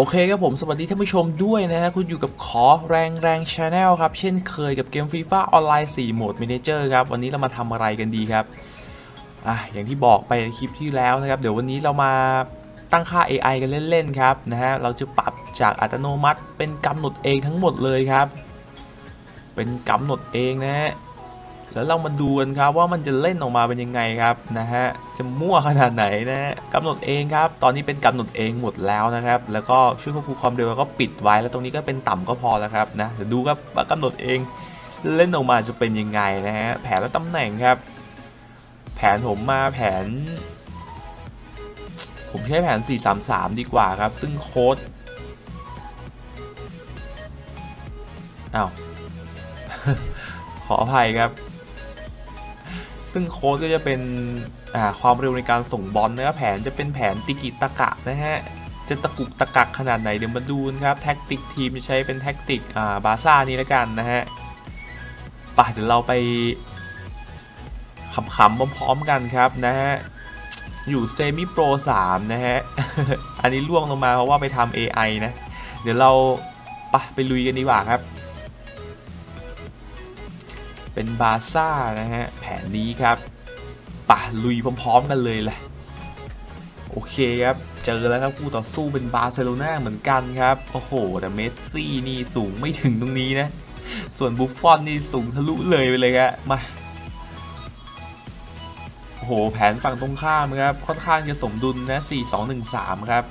โอเคครับผมสวัสดีท่านผู้ชมด้วยนะฮะคุณอยู่กับขอแรงแรงชาแนลครับ เช่นเคยกับเกมฟีฟ่าออนไลน์4โหมด m ม n เจอร์ครับ วันนี้เรามาทำอะไรกันดีครับอะอย่างที่บอกไปในคลิปที่แล้วนะครับ เดี๋ยววันนี้เรามาตั้งค่า AI กันเล่น ๆ ครับนะฮะเราจะปรับจากอัตโนมัติเป็นกำหนดเองทั้งหมดเลยครับ เป็นกำหนดเองนะฮะ แล้วเรามาดูกันครับว่ามันจะเล่นออกมาเป็นยังไงครับนะฮะจะมั่วขนาดไหนนะฮะกำหนดเองครับตอนนี้เป็นกำหนดเองหมดแล้วนะครับแล้วก็ช่วยควบคุมความเร็วแล้วก็ปิดไว้แล้วตรงนี้ก็เป็นต่ำก็พอแล้วครับนะเดี๋ยวดูครับว่ากำหนดเองเล่นออกมาจะเป็นยังไงนะฮะแผนและตำแหน่งครับ แผนผมมาแผน ผมใช้แผน 433 ดีกว่าครับ ซึ่งโค้ดอ้าวขออภัยครับ ซึ่งโค้ดก็จะเป็นความเร็วในการส่งบอลนะครับแผนจะเป็นแผนติกิตะกะนะฮะจะตะกุกตะกักขนาดไหนเดี๋ยวมาดูนะครับแท็กติกทีมจะใช้เป็นแท็กติกบาซ่านี้แล้วกันนะฮะป่ะเดี๋ยวเราไปขำๆพร้อมๆกันครับนะฮะอยู่เซมิโปร3นะฮะ อันนี้ล่วงลงมาเพราะว่าไปทำ AI นะ เดี๋ยวเราปะไปลุยกันดีกว่าครับ เป็นบาซ่านะฮะ แผนนี้ครับปะลุยพร้อมๆกันเลยแหละ โอเคครับ เจอแล้วครับคู่ต่อสู้เป็นบาร์เซโลนาเหมือนกันครับ โอ้โห แต่เมสซี่นี่สูงไม่ถึงตรงนี้นะ ส่วนบุฟฟอนนี่สูงทะลุเลยไปเลยครับมาโอ้โห แผนฝั่งตรงข้ามครับ ค่อนข้างจะสมดุลนะ 4 2 1 3 ครับ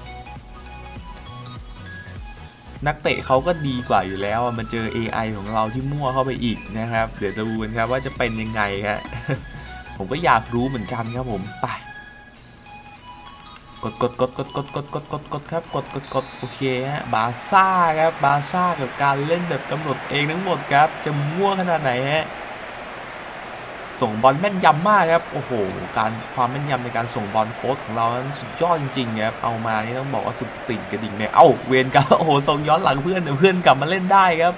นักเตะเขาก็ดีกว่าอยู่แล้วมันเจอ AI ของเราที่มั่วเข้าไปอีกนะครับ เดี๋ยวจะดูกันครับว่าจะเป็นยังไงครับผมก็อยากรู้เหมือนกันครับผมไปกดกดกดกดกดกดกดกดกดครับกดกดกดโอเคฮะบาซ่าครับบาซ่ากับการเล่นแบบกำหนดเองทั้งหมดครับ จะมั่วขนาดไหนฮะ ส่งบอลแม่นยำมากครับ โอ้โห การความแม่นยำในการส่งบอลโค้ดของเรานั้นสุดยอดจริงๆครับ เอามานี่ต้องบอกว่าสุดติ่งกระดิ่งเลยเอ้าเวนกับโอ้โหส่งย้อนหลังเพื่อนเพื่อนกลับมาเล่นได้ครับ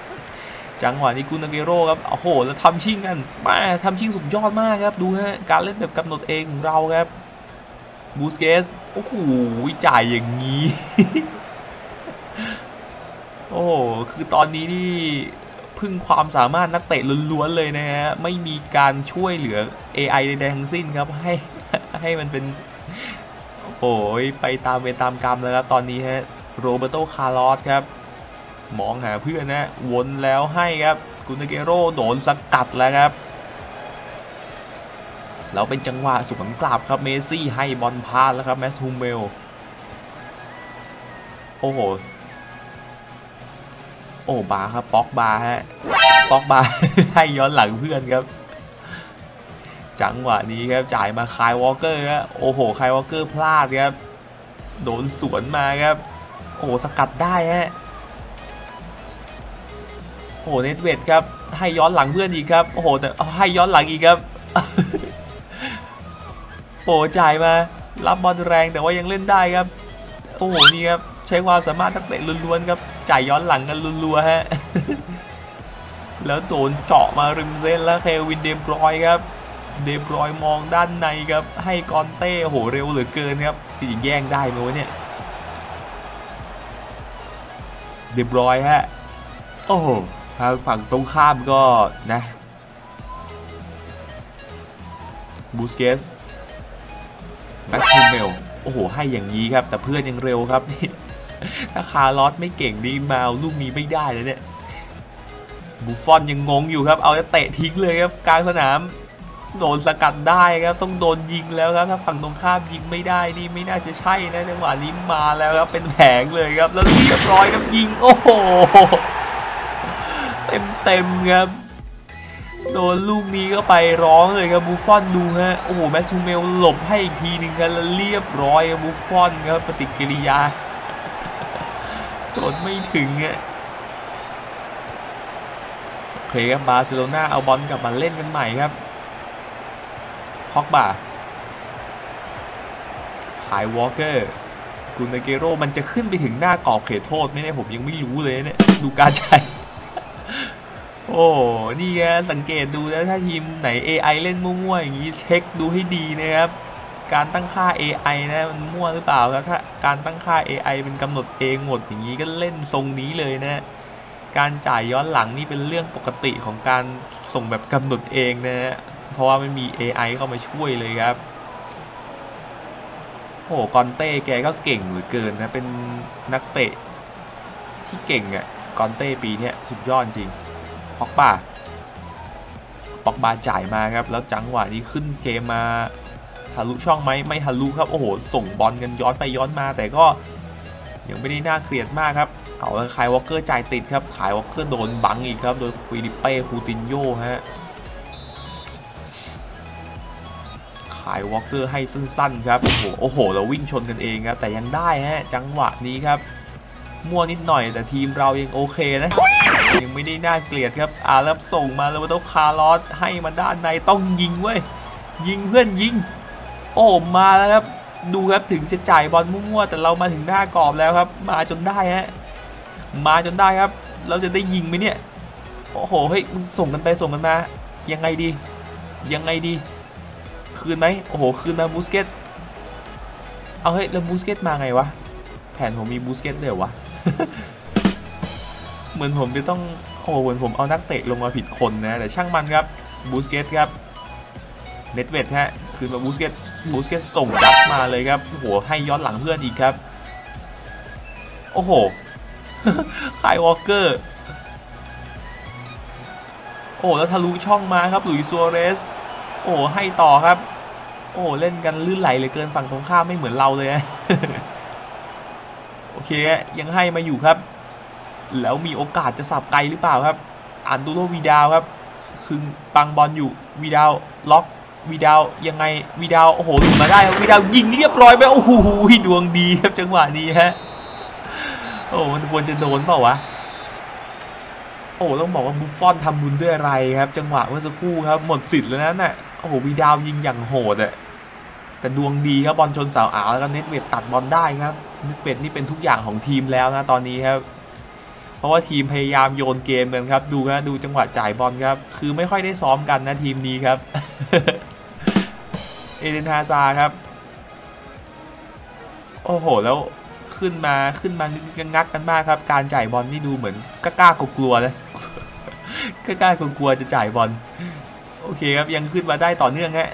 จังหวะนี้กุนาเกโร่ครับ โอ้โห แล้วทำชิ่งกันมาทำชิ่งสุดยอดมากครับ ดูฮะ การเล่นแบบกำหนดเองของเราครับ บูสเกส โอ้โห จ่ายอย่างนี้ โอ้โห คือตอนนี้นี่ พึ่งความสามารถนักเตะล้วนๆเลยนะฮะ ไม่มีการช่วยเหลือ AI ใดๆทั้งสิ้นครับ ให้ให้มันเป็น โอ้ยไปตามเวรตามกรรมแล้วครับ ตอนนี้ฮะ โรเบโตคาร์ลอสครับ มองหาเพื่อนนะ วนแล้วให้ครับ กุนเกโร่โดนสกัดแล้วครับแล้วเป็นจังหวะสวนกลับครับ เมซี่ให้บอลพลาดแล้วครับ แมสฮูเมล โอ้โห อ้บาครับป๊อกบาฮะป๊อกบาให้ย้อนหลังเพื่อนครับ จังหวะนี้ครับจ่ายมาคายวอลเกอร์ครับโอ้โหคายวอลเกอร์พลาดครับโดนสวนมาครับ โอ้สกัดได้ฮะโอ้เนตเวดครับ ให้ย้อนหลังเพื่อนอีกครับโอ้โหแต่ให้ย้อนหลังอีกครับโอ้จ่ายมารับบอลแรงแต่ว่ายังเล่นได้ครับ โอ้โหนี่ครับใช้ความสามารถนักเตะล้วนๆครับ จ่ายย้อนหลังกันรัวๆฮะ แล้วโดนเจาะมาริมเส้นแล้วเควินเดมบรอยครับ เดมบรอยมองด้านในครับ ให้กอนเต้โหเร็วเหลือเกินครับคือแย่งได้ไหมวะเนี่ย เดมบรอยฮะ โอ้โหทางฝั่งตรงข้ามก็นะบูสเกสแมสฮูเมลโอ้โห ให้อย่างนี้ครับ แต่เพื่อนยังเร็วครับนี่ ถ้าคาร์ลอสไม่เก่งดีมาลูกนี้ไม่ได้เลยเนี่ยบุฟฟอนยังงงอยู่ครับ เอาจะเตะทิ้งเลยครับกลางสนาม โดนสกัดได้ครับ ต้องโดนยิงแล้วครับถ้าฝั่งตรงข้ามยิงไม่ได้นี่ไม่น่าจะใช่นะจังหวะนี้มาแล้วครับเป็นแผงเลยครับ แล้วเรียบร้อยครับยิงโอ้โหเต็มเต็มครับโดนลูกนี้ก็ไปร้องเลยครับบูฟอนดูฮะโอ้โหแมสซูเมลหลบให้อีกทีหนึ่งครับแล้วเรียบร้อยบูฟอนครับปฏิกิริยา โดนไม่ถึงอะโอเคครับบาร์เซโลนาเอาบอลกลับมาเล่นกันใหม่ครับพอกบาขายวอลเกอร์กุนเกโรมันจะขึ้นไปถึงหน้ากรอบเขตโทษไหมเนี่ยผมยังไม่รู้เลยเนี่ยดูการใช้โอ้นี่ไงสังเกตดูแล้วถ้าทีมไหน AI เล่นมั่วๆอย่างนี้เช็คดูให้ดีนะครับ การตั้งค่า AI นะมันมั่วหรือเปล่าครับถ้าการตั้งค่า AI เป็นกำหนดเองหมดอย่างนี้ก็เล่นทรงนี้เลยนะการจ่ายย้อนหลังนี่เป็นเรื่องปกติของการส่งแบบกำหนดเองนะฮะเพราะว่าไม่มี AI เข้ามาช่วยเลยครับโอ้กอนเต้แกก็เก่งเหลือเกินนะเป็นนักเตะที่เก่งอะ่ะกอนเต้ปีนี้สุดยอดจริงปอกบาปอกบาจ่ายมาครับ แล้วจังหวะนี้ขึ้นเกมมา ทะลุช่องไหมไม่ทะลุครับ โอ้โห ส่งบอลกันย้อนไปย้อนมา แต่ก็ยังไม่ได้น่าเกลียดมากครับ เอาแล้วขายวอลเกอร์จ่ายติดครับ ขายวอลเกอร์โดนบังอีกครับ โดยฟิลิปเป้คูตินโยฮะขายวอลเกอร์ให้สั้นๆครับ โอ้โหโอ้โหเราวิ่งชนกันเองครับ แต่ยังได้ฮะ จังหวะนี้ครับ มั่วนิดหน่อยแต่ทีมเรายังโอเคนะยังไม่ได้น่าเกลียดครับ อาแล้วส่งมาแล้วต้องคาร์ลอสให้มาด้านในต้องยิงเว้ย ยิงเพื่อนยิง โอ้มาแล้วครับ ดูครับถึงจะจ่ายบอลมั่วๆแต่เรามาถึงหน้ากรอบแล้วครับ มาจนได้ฮะมาจนได้ครับ เราจะได้ยิงไหมเนี่ย โอ้โหเฮ้ยมึงส่งกันไปส่งกันมา ยังไงดี ยังไงดี คืนไหมโอ้โห คืนมาบูสเกตเอาเฮ้ยแล้วบูสเกตมาไงวะแผนผมมีบูสเกตเดี๋ยววะเหมือนผมจะต้องโอ้โหเหมือนผมเอานักเตะลงมาผิดคนนะแต่ช่างมันครับบูสเกตครับเน็ตเวทฮะคืนมาบูสเกต บูสเกตส่งยัดมาเลยครับโอ้โหให้ย้อนหลังเพื่อนอีกครับ โอ้โหคายวอลเกอร์โอ้แล้วทะลุช่องมาครับหลุยซัวเรส โอ้ให้ต่อครับ โอ้เล่นกันลื่นไหลเลยเกินฝั่งตรงข้ามไม่เหมือนเราเลยโอเคยังให้มาอยู่ครับ แล้วมีโอกาสจะสับไกลหรือเปล่าครับอันดูโรวีดาวครับ คือปังบอลอยู่วีดาวล็อก วีดาวยังไงวีดาวโอ้โหหลุดมาได้วีดาวยิงเรียบร้อยไปโอ้โหดวงดีครับจังหวะนี้ฮะโอ้มันควรจะโดนเปล่าวะโอ้ต้องบอกว่าบุฟฟอนทำบุญด้วยอะไรครับ จังหวะเมื่อสักครู่ครับ หมดสิทธิ์แล้วนั่นน่ะโอ้โหวีดาวยิงอย่างโหดอะแต่ดวงดีครับบอลชนเสาอาวแล้วก็เน็ตเวทตัดบอลได้ครับเน็ตเวทนี่เป็นทุกอย่างของทีมแล้วนะตอนนี้ครับ เพราะว่าทีมพยายามโยนเกมกันครับ ดูนะดูจังหวะจ่ายบอลครับ คือไม่ค่อยได้ซ้อมกันนะทีมนี้ครับ เอเดนฮาซาครับ โอ้โห แล้วขึ้นมาขึ้นมางักกันมากครับ การจ่ายบอลนี่ดูเหมือนกล้ากลัวๆนะกล้ากลัวจะจ่ายบอลโอเคครับยังขึ้นมาได้ต่อเนื่องฮะ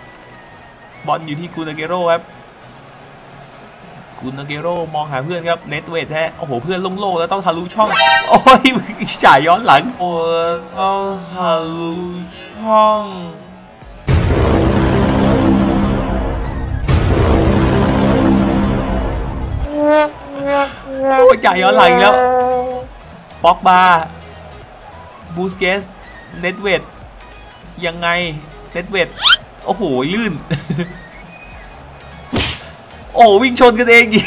บอลอยู่ที่กูนาเกโร่ครับกูนาเกโร่มองหาเพื่อนครับเน็ตเวทฮะโอ้โหเพื่อนโล่งๆแล้วต้องทะลุช่องโอ้ยจ่ายย้อนหลังโอ้ต้องทะลุช่อง โอ้ยจ่ายย้อนหลังอีกแล้วป็อกบาบูสเกสเน็ตเวทยังไงเน็ตเวทโอ้โห ลื่น โอ้วิ่งชนกันเองอีก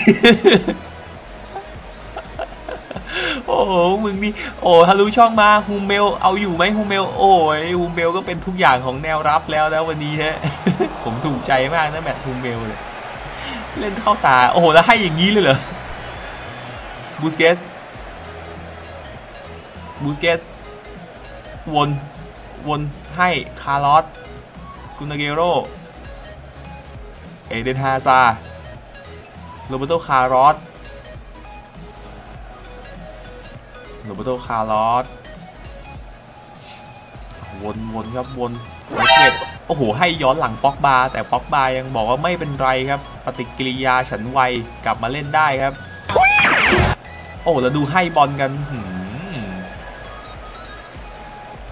โอ้มึงนี่โอ้ทะลุช่องมาฮูเมล เอาอยู่ไหมฮูเมล โอ้ยฮูเมลก็เป็นทุกอย่างของแนวรับแล้วนะวันนี้ฮะ ผมถูกใจมากนะแมตช์ฮูเมลเลย เล่นเข้าตา โอ้โห แล้วให้อย่างนี้เลยเหรอ บูสเกสบูสเกสวนวนให้คาร์ลอสกุนาเกโรเอเดนฮาซาโรเบโตคาร์ลอสโรเบโตคาร์ลอสวนวนครับวนเกตโอ้โห ให้ย้อนหลังป็อกบาแต่ป็อกบายังบอกว่าไม่เป็นไรครับ ปฏิกิริยาฉันไวกลับมาเล่นได้ครับ โอ้แล้วดูให้บอลกัน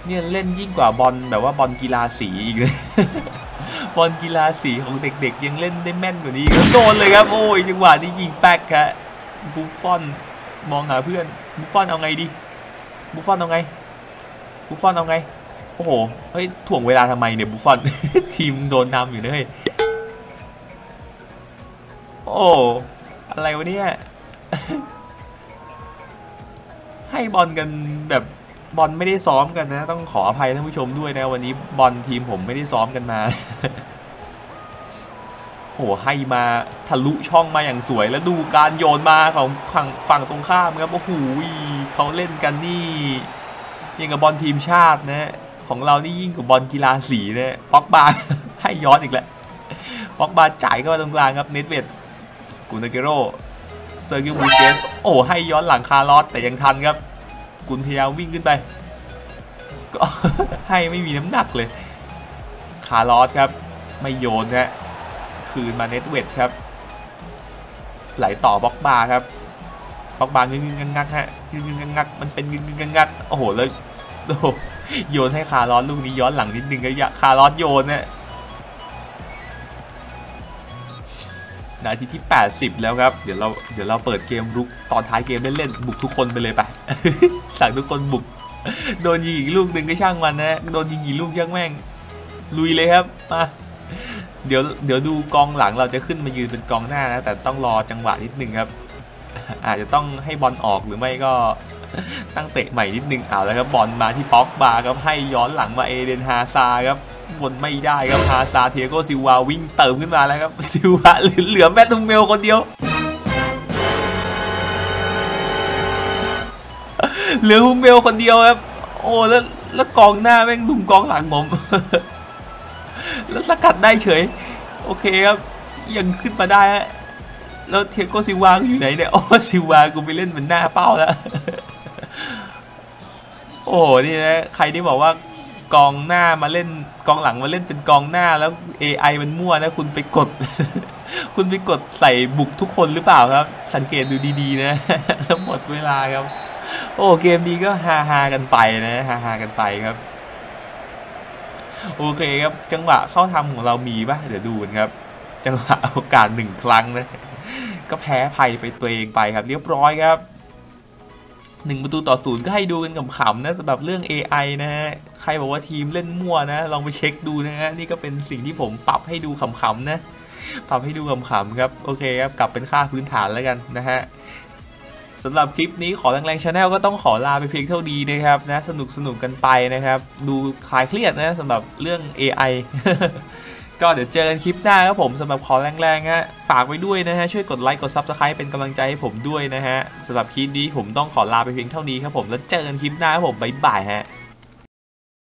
เนี่ยเล่นยิ่งกว่าบอลแบบว่าบอลกีฬาสีอีกเลยบอลกีฬาสีของเด็กๆ ยังเล่นได้แม่นกว่านี้แล้วโดนเลยครับ โอ้ยจังหวะนี้ยิงแป๊กครับบุฟฟอนมองหาเพื่อนบุฟฟอนเอาไงดีบุฟฟอนเอาไงบุฟฟอนเอาไงโอ้โหเฮ้ยถ่วงเวลาทำไมเนี่ยบุฟฟอนทีมโดนนำอยู่เลยโอ้อะไรวะเนี่ย ให้บอลกันแบบบอลไม่ได้ซ้อมกันนะ ต้องขออภัยท่านผู้ชมด้วยนะ วันนี้บอลทีมผมไม่ได้ซ้อมกันมาโอ้ให้มาทะลุช่องมาอย่างสวยแล้วดูการโยนมาของฝั่งฝั่งตรงข้ามครับโอ้โหเขาเล่นกันนี่ยังกับบอลทีมชาตินะของเรานี่ยิ่งกว่าบอลกีฬาสีนะป๊อกบาให้ย้อนอีกแล้วบ็อกบาจ่ายเข้ามาตรงกลางครับเนตเวดกุนเกโร เซอร์กิวบูเกสโอ้ให้ย้อนหลังคาร์ลอสแต่ยังทันครับ กุนพยายามวิ่งขึ้นไป ก็ให้ไม่มีน้ำหนักเลย คาร์ลอสครับ ไม่โยนฮะคืนมาเน็ตเวดครับ ไหลต่อบล็อกบาร์ครับบล็อกบาร์งึงงงักฮะงึงงงักมันเป็นงึงงงักโอ้โหแล้วโอ้โหโยนให้คาร์ลอสลูกนี้ย้อนหลังนิดนึงก็ยะคาร์ลอสโยนนะ นาทีที่ 80 แล้วครับ เดี๋ยวเราเดี๋ยวเราเปิดเกมรุกตอนท้ายเกมเล่นๆบุกทุกคนไปเลยไปสั่งทุกคนบุก โดนยิงอีกลูกหนึ่งก็ช่างมันนะโดนยิงกี่ลูกช่างแม่ง ลุยเลยครับมาเดี๋ยวเดี๋ยวดูกองหลังเราจะขึ้นมายืนเป็นกองหน้านะ แต่ต้องรอจังหวะนิดนึงครับ อาจจะต้องให้บอลออกหรือไม่ก็ตั้งเตะใหม่นิดนึงเอาแล้วครับบอลมาที่ป๊อกบาครับให้ย้อนหลังมาเอเดนฮาซาครับ บนไม่ได้ครับฮาซาเทโกซิวาวิ่งเติมขึ้นมาแล้วครับซิวาเหลือแมตตุงเมลคนเดียว เหลือฮุมเมลคนเดียวครับโอ้แล้วแล้วกองหน้าแม่งดุมกองหลังผมแล้วสกัดได้เฉย โอเคครับยังขึ้นมาได้ฮะแล้วเทโกซิวาอยู่ไหนเนี่ยโอ้ซิวากูไปเล่นเป็นหน้าเป้าแล้วโอ้โหนี่นะใครที่บอกว่า กองหน้ามาเล่นกองหลังมาเล่นเป็นกองหน้าแล้ว AI มันมั่วนะคุณไปกด คุณไปกดใส่บุกทุกคนหรือเปล่าครับ สังเกตดูดีๆนะแล้วหมดเวลาครับ โอ้เกมนี้ก็ฮาฮากันไปนะฮาฮากันไปครับ โอเคครับ จังหวะเข้าทำของเรามีปะเดี๋ยวดูกันครับ จังหวะโอกาสหนึ่งครั้งนะก็แพ้ภัยไปตัวเองไปครับ เรียบร้อยครับ หนึ่งประตูต่อศูนย์ก็ให้ดูกันขำๆนะสำหรับเรื่อง AI นะฮะ ใครบอกว่าทีมเล่นมั่วนะ ลองไปเช็คดูนะฮะ นี่ก็เป็นสิ่งที่ผมปรับให้ดูขำๆนะ ปรับให้ดูขำๆครับ โอเคครับ กลับเป็นค่าพื้นฐานแล้วกันนะฮะสำหรับคลิปนี้ขอแรงๆชาแนลก็ต้องขอลาไปเพียงเท่านี้นะครับนะ สนุกสนุกกันไปนะครับ ดูคลายเครียดนะสำหรับเรื่อง AI ก็เดี๋ยวเจอกันคลิปหน้าครับผมสำหรับขอแรงๆฮะฝากไว้ด้วยนะฮะ ช่วยกดไลค์กด Subscribe เป็นกำลังใจให้ผมด้วยนะฮะสำหรับคลิปนี้ผมต้องขอลาไปเพียงเท่านี้ครับผมแล้วเจอกันคลิปหน้าครับผมบ๊ายบายฮะ